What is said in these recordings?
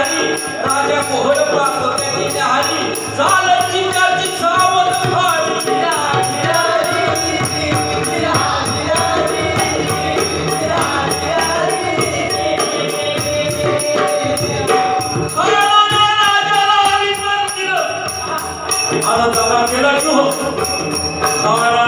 हरी राजा मोहन प्राप्त होते हरी सालची करची सावत हरी আমার দাদা কেলা শুভ আমার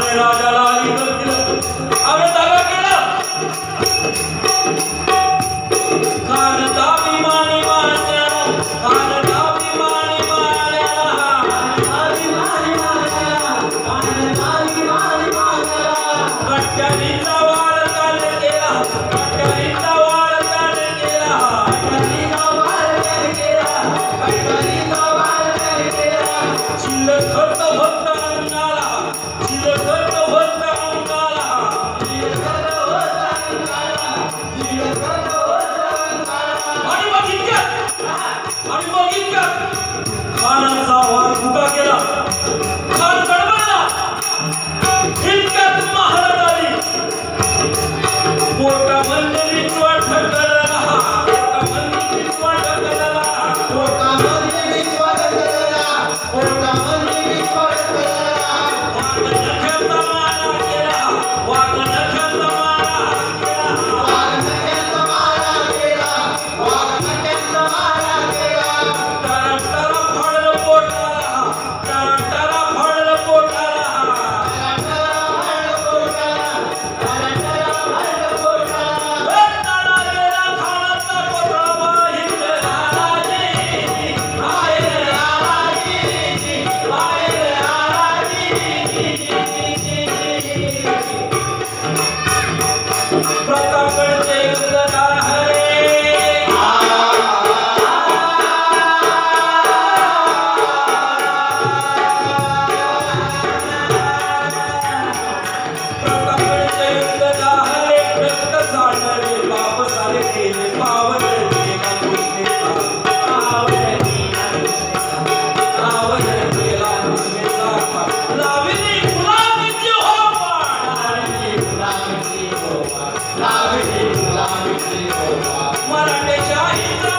Thank you.